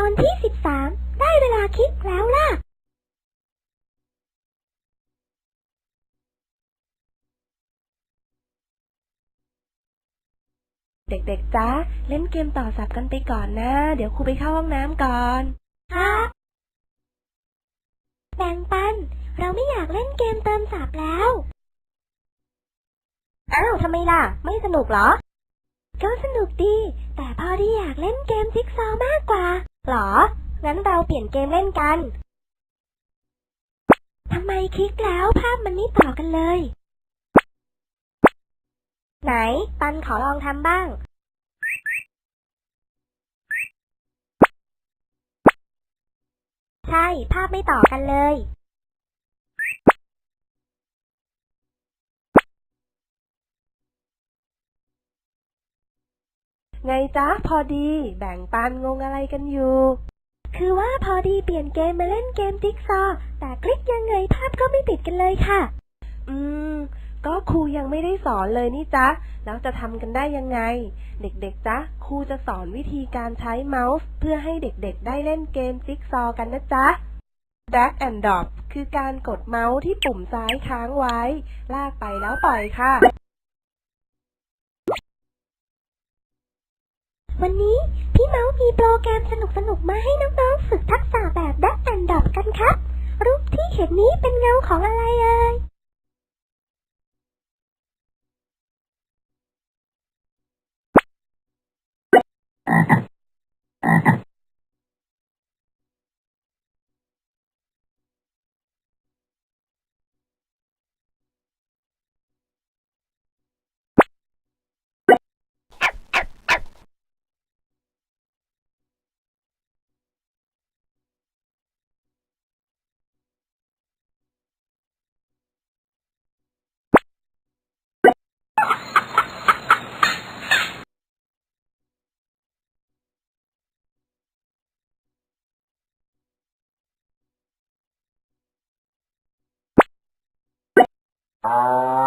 อนที่สิบสามได้เวลาคิดแล้วล่ะ เด็กๆจ้าเล่นเกมต่อสับกันไปก่อนนะ เดี๋ยวครูไปเข้าห้องน้ำก่อน ครับแบ่งปัน เราไม่อยากเล่นเกมเติมสับแล้ว อ้าวทำไมล่ะ ไม่สนุกเหรอ ก็สนุกดี แต่พอดีอยากเล่นเกมจิ๊กซอว์มากกว่า หรอ งั้นเราเปลี่ยนเกมเล่นกัน ทำไมคลิกแล้วภาพมันไม่ต่อกันเลย ไหน ปันขอลองทำบ้าง ใช่ ภาพไม่ต่อกันเลย ไงจ้าพอดีแบ่งปันงงอะไรกันอยู่ คือว่าพอดีเปลี่ยนเกมมาเล่นเกมจิ๊กซอว์แต่คลิกยังไงภาพก็ไม่ติดกันเลยค่ะ อืม ก็ครูยังไม่ได้สอนเลยนี่จ๊ะ แล้วจะทำกันได้ยังไง เด็กๆจ๊ะครูจะสอนวิธีการใช้เมาส์ เพื่อให้เด็กๆ ได้เล่นเกมจิ๊กซอว์กันนะจ๊ะ drag and drop คือการกดเมาส์ที่ปุ่มซ้ายค้างไว้ ลากไปแล้วปล่อยค่ะ วันนี้พี่เมาส์มีโปรแกรมสนุกสนุกมาให้น้องๆฝึกทักษะแบบดักแอนดอปกันครับ รูปที่เห็นนี้เป็นเงาของอะไรเอ่ย 啊